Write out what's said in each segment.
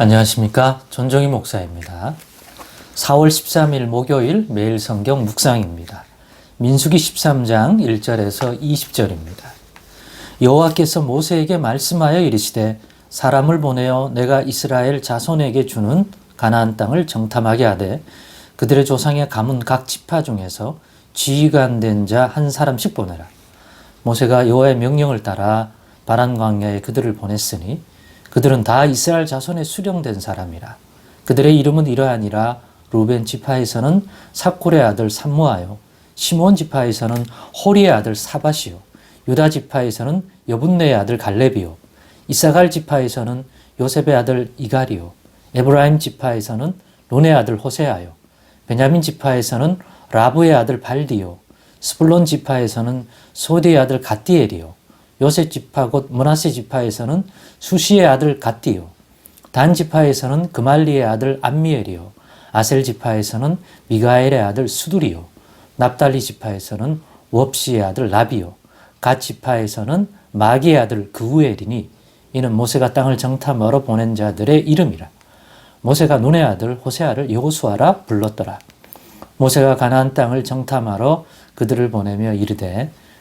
안녕하십니까. 전종희 목사입니다. 4월 13일 목요일 매일 성경 묵상입니다. 민수기 13장 1절에서 20절입니다. 여호와께서 모세에게 말씀하여 이르시되 사람을 보내어 내가 이스라엘 자손에게 주는 가나안 땅을 정탐하게 하되 그들의 조상의 가문 각 지파 중에서 지휘관된 자 한 사람씩 보내라. 모세가 여호와의 명령을 따라 바란 광야에 그들을 보냈으니 그들은 다 이스라엘 자손에 수령된 사람이라. 그들의 이름은 이러하니라 루벤 지파에서는 사콜의 아들 삼무하요. 시몬 지파에서는 호리의 아들 사바시요. 유다 지파에서는 여분네의 아들 갈렙이요. 이사갈 지파에서는 요셉의 아들 이갈이요. 에브라임 지파에서는 론의 아들 호세아요. 베냐민 지파에서는 라브의 아들 발디요. 스불론 지파에서는 소디의 아들 갓디엘이요 요셉 지파 곧 문하세 지파에서는 수시의 아들 갓디요. 단 지파에서는 그말리의 아들 암미엘이요. 아셀 지파에서는 미가엘의 아들 수두리요. 납달리 지파에서는 웁시의 아들 라비요. 갓 지파에서는 마기의 아들 그우엘이니 이는 모세가 땅을 정탐하러 보낸 자들의 이름이라. 모세가 눈의 아들 호세아를 여호수아라 불렀더라. 모세가 가나안 땅을 정탐하러 그들을 보내며 이르되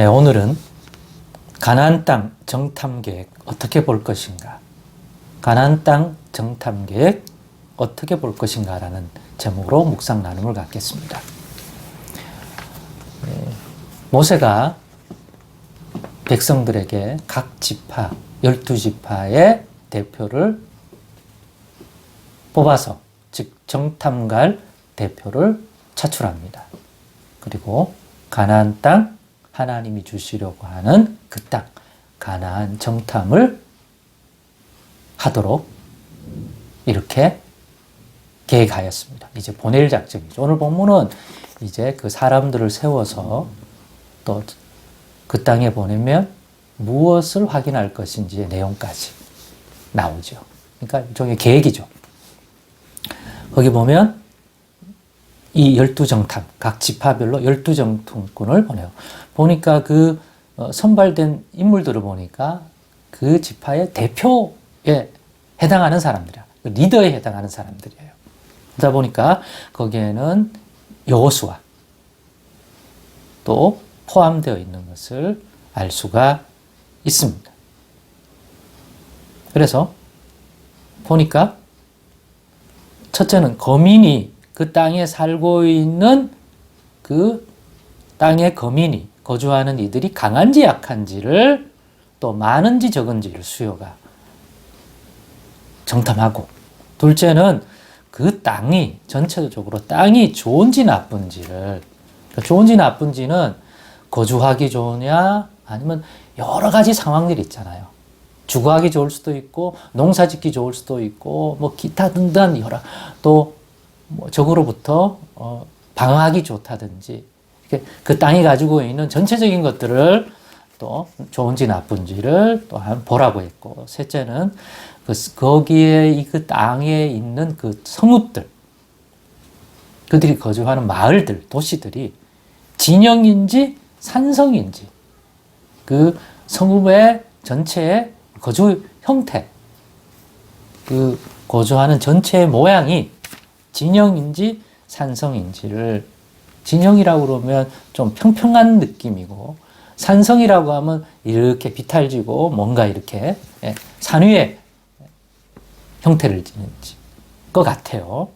네, 오늘은 가나안 땅 정탐 계획 어떻게 볼 것인가? 가나안 땅 정탐 계획 어떻게 볼 것인가라는 제목으로 묵상 나눔을 갖겠습니다. 네, 모세가 백성들에게 각 지파, 열두 지파의 대표를 뽑아서, 즉, 정탐갈 대표를 차출합니다. 그리고 가나안 땅, 하나님이 주시려고 하는 그 땅, 가나안 정탐을 하도록 이렇게 계획하였습니다. 이제 보낼 작정이죠. 오늘 본문은 이제 그 사람들을 세워서 또 그 땅에 보내면 무엇을 확인할 것인지의 내용까지 나오죠. 그러니까 일종의 계획이죠. 거기 보면 이 열두 정탐, 각 지파별로 열두 정탐꾼을 보내요. 보니까 그 어, 선발된 인물들을 보니까 그 지파의 대표에 해당하는 사람들이야. 그 리더에 해당하는 사람들이에요. 그러다 보니까 거기에는 여호수아 또 포함되어 있는 것을 알 수가 있습니다. 그래서 보니까 첫째는 거민이 그 땅에 살고 있는 그 땅의 거민이 거주하는 이들이 강한지 약한지를 또 많은지 적은지를 수요가 정탐하고 둘째는 그 땅이 전체적으로 땅이 좋은지 나쁜지를 그러니까 좋은지 나쁜지는 거주하기 좋으냐 아니면 여러 가지 상황들이 있잖아요. 주거하기 좋을 수도 있고 농사 짓기 좋을 수도 있고 뭐 기타 등등 여러 또 뭐 적으로부터 어 방어하기 좋다든지 그 땅이 가지고 있는 전체적인 것들을 또 좋은지 나쁜지를 또 보라고 했고 셋째는 그 거기에 이그 땅에 있는 그 성읍들 그들이 거주하는 마을들 도시들이 진영인지 산성인지 그 성읍의 전체의 거주 형태 그 거주하는 전체의 모양이 진영인지 산성인지를 진영이라고 그러면 좀 평평한 느낌이고 산성이라고 하면 이렇게 비탈지고 뭔가 이렇게 예, 산 위에 형태를 지는지 것 같아요.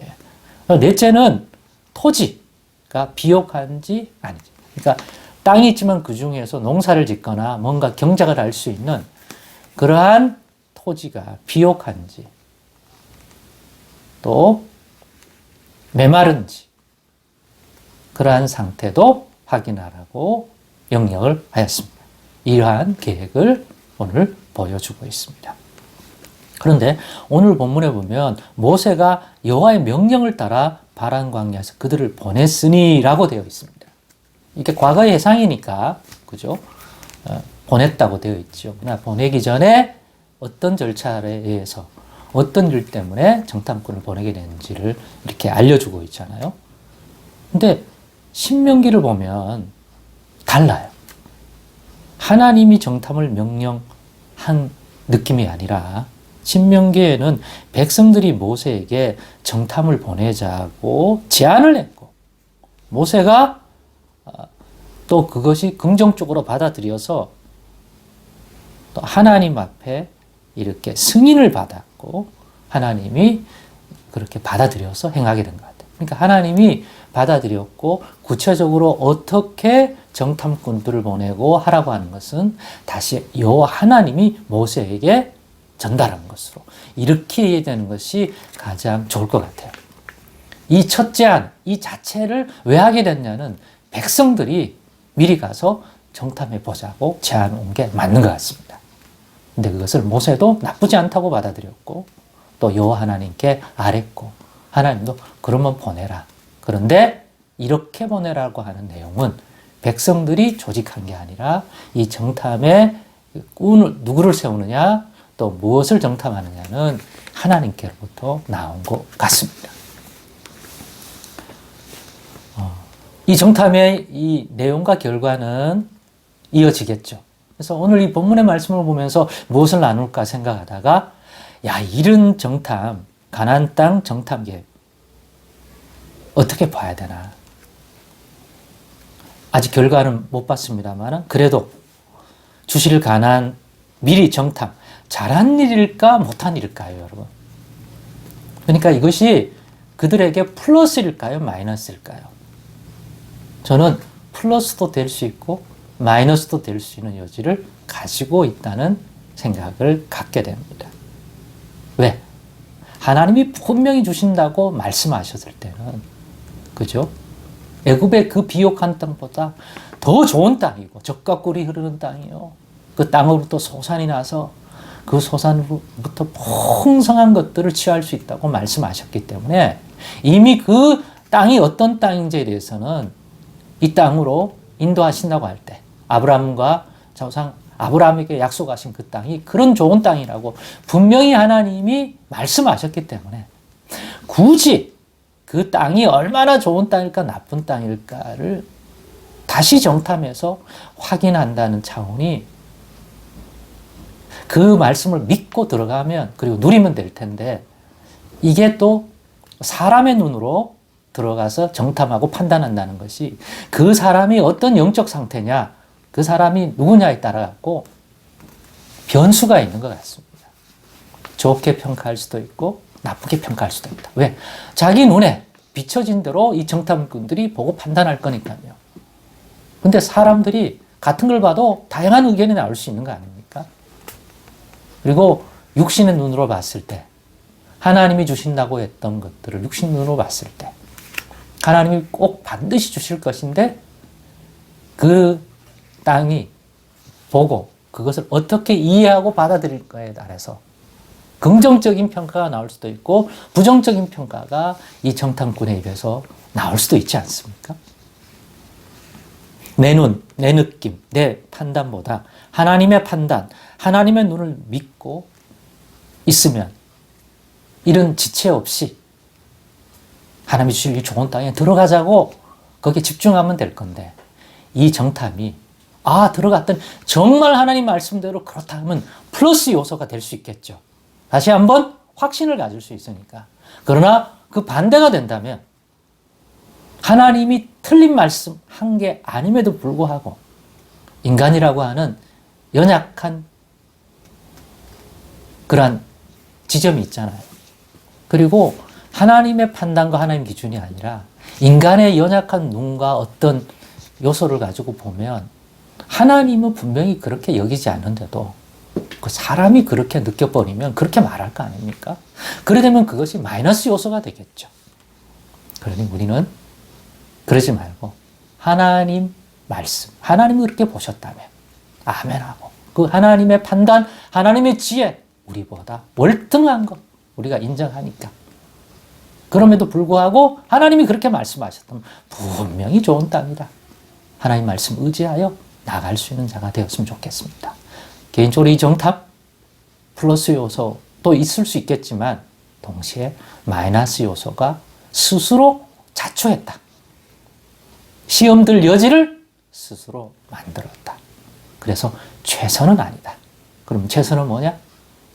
예. 넷째는 토지가 비옥한지 아니지. 그러니까 땅이 있지만 그 중에서 농사를 짓거나 뭔가 경작을 할 수 있는 그러한 토지가 비옥한지 또 메마른지 그러한 상태도 확인하라고 명령을 하였습니다. 이러한 계획을 오늘 보여주고 있습니다. 그런데 오늘 본문에 보면 모세가 여호와의 명령을 따라 바란 광야에서 그들을 보냈으니라고 되어 있습니다. 이게 과거의 해상이니까 그죠? 어, 보냈다고 되어 있죠. 그러나 보내기 전에 어떤 절차에 의해서 어떤 일 때문에 정탐꾼을 보내게 되는지를 이렇게 알려주고 있잖아요. 근데 신명기를 보면 달라요. 하나님이 정탐을 명령한 느낌이 아니라 신명기에는 백성들이 모세에게 정탐을 보내자고 제안을 했고 모세가 어, 또 그것이 긍정적으로 받아들여서 또 하나님 앞에 이렇게 승인을 받 았고 하나님이 그렇게 받아들여서 행하게 된 것 같아요. 그러니까 하나님이 받아들였고 구체적으로 어떻게 정탐꾼들을 보내고 하라고 하는 것은 다시 여호와 하나님이 모세에게 전달한 것으로 이렇게 이해되는 것이 가장 좋을 것 같아요. 이 첫째 안, 이 자체를 왜 하게 됐냐는 백성들이 미리 가서 정탐해 보자고 제안 온 게 맞는 것 같습니다. 근데 그것을 모세도 나쁘지 않다고 받아들였고 또 여호와 하나님께 아랬고 하나님도 그러면 보내라. 그런데 이렇게 보내라고 하는 내용은 백성들이 조직한 게 아니라 이 정탐에 꾼을 누구를 세우느냐 또 무엇을 정탐하느냐는 하나님께로부터 나온 것 같습니다. 어, 이 정탐의 이 내용과 결과는 이어지겠죠. 그래서 오늘 이 본문의 말씀을 보면서 무엇을 나눌까 생각하다가 야 이른 정탐 가나안 땅 정탐 계획 어떻게 봐야 되나 아직 결과는 못 봤습니다만 그래도 주실 가난 미리 정탐 잘한 일일까 못한 일일까요, 여러분? 그러니까 이것이 그들에게 플러스일까요, 마이너스일까요? 저는 플러스도 될 수 있고 마이너스도 될 수 있는 여지를 가지고 있다는 생각을 갖게 됩니다. 왜? 하나님이 분명히 주신다고 말씀하셨을 때는 그죠? 애굽의 그 비옥한 땅보다 더 좋은 땅이고 적과 꿀이 흐르는 땅이요. 그 땅으로부터 소산이 나서 그 소산으로부터 풍성한 것들을 취할 수 있다고 말씀하셨기 때문에 이미 그 땅이 어떤 땅인지에 대해서는 이 땅으로 인도하신다고 할 때 아브라함과 조상 아브라함에게 약속하신 그 땅이 그런 좋은 땅이라고 분명히 하나님이 말씀하셨기 때문에 굳이 그 땅이 얼마나 좋은 땅일까 나쁜 땅일까를 다시 정탐해서 확인한다는 차원이 그 말씀을 믿고 들어가면 그리고 누리면 될 텐데 이게 또 사람의 눈으로 들어가서 정탐하고 판단한다는 것이 그 사람이 어떤 영적 상태냐, 그 사람이 누구냐에 따라 갖고 변수가 있는 것 같습니다. 좋게 평가할 수도 있고 나쁘게 평가할 수도 있다. 왜? 자기 눈에 비춰진 대로 이 정탐꾼들이 보고 판단할 거니까요. 근데 사람들이 같은 걸 봐도 다양한 의견이 나올 수 있는 거 아닙니까? 그리고 육신의 눈으로 봤을 때 하나님이 주신다고 했던 것들을 육신 눈으로 봤을 때 하나님이 꼭 반드시 주실 것인데 그 땅이 보고 그것을 어떻게 이해하고 받아들일 거에 따라서 긍정적인 평가가 나올 수도 있고 부정적인 평가가 이 정탐꾼의 입에서 나올 수도 있지 않습니까? 내 눈, 내 느낌, 내 판단보다 하나님의 판단, 하나님의 눈을 믿고 있으면 이런 지체 없이 하나님이 주실 이 좋은 땅에 들어가자고 거기에 집중하면 될 건데 이 정탐이 아 들어갔던 정말 하나님 말씀대로 그렇다 면 플러스 요소가 될 수 있겠죠. 다시 한번 확신을 가질 수 있으니까. 그러나 그 반대가 된다면 하나님이 틀린 말씀 한 게 아님에도 불구하고 인간이라고 하는 연약한 그러한 지점이 있잖아요. 그리고 하나님의 판단과 하나님 기준이 아니라 인간의 연약한 눈과 어떤 요소를 가지고 보면 하나님은 분명히 그렇게 여기지 않는데도 그 사람이 그렇게 느껴버리면 그렇게 말할 거 아닙니까? 그래 되면 그것이 마이너스 요소가 되겠죠. 그러니 우리는 그러지 말고 하나님 말씀, 하나님이 그렇게 보셨다면 아멘하고 그 하나님의 판단, 하나님의 지혜, 우리보다 월등한 거 우리가 인정하니까. 그럼에도 불구하고 하나님이 그렇게 말씀하셨다면 분명히 좋은 땅이다. 하나님 말씀 의지하여 나갈 수 있는 자가 되었으면 좋겠습니다. 개인적으로 이 정답 플러스 요소도 있을 수 있겠지만 동시에 마이너스 요소가 스스로 자초했다. 시험들 여지를 스스로 만들었다. 그래서 최선은 아니다. 그럼 최선은 뭐냐?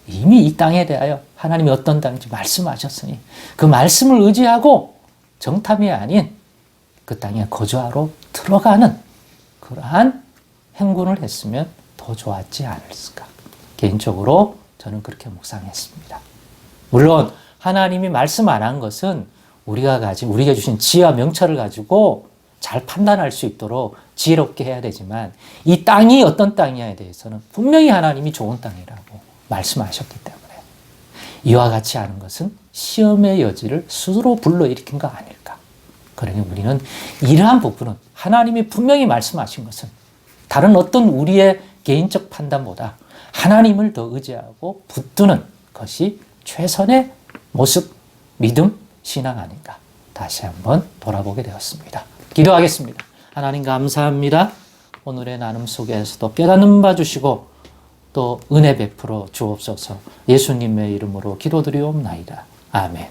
이미 이 땅에 대하여 하나님이 어떤 땅인지 말씀하셨으니 그 말씀을 의지하고 정탐이 아닌 그 땅에 거주하러 들어가는 그러한 행군을 했으면 더 좋았지 않을까. 개인적으로 저는 그렇게 묵상했습니다. 물론 하나님이 말씀 안 한 것은 우리가 가진 우리가 주신 지혜와 명철을 가지고 잘 판단할 수 있도록 지혜롭게 해야 되지만 이 땅이 어떤 땅이냐에 대해서는 분명히 하나님이 좋은 땅이라고 말씀하셨기 때문에 이와 같이 하는 것은 시험의 여지를 스스로 불러일으킨 거 아닐까. 그러니 우리는 이러한 부분은 하나님이 분명히 말씀하신 것은 다른 어떤 우리의 개인적 판단보다 하나님을 더 의지하고 붙드는 것이 최선의 모습, 믿음, 신앙 아닌가. 다시 한번 돌아보게 되었습니다. 기도하겠습니다. 하나님 감사합니다. 오늘의 나눔 속에서도 깨닫는 바 주시고 또 은혜 베풀어 주옵소서 예수님의 이름으로 기도드리옵나이다. 아멘.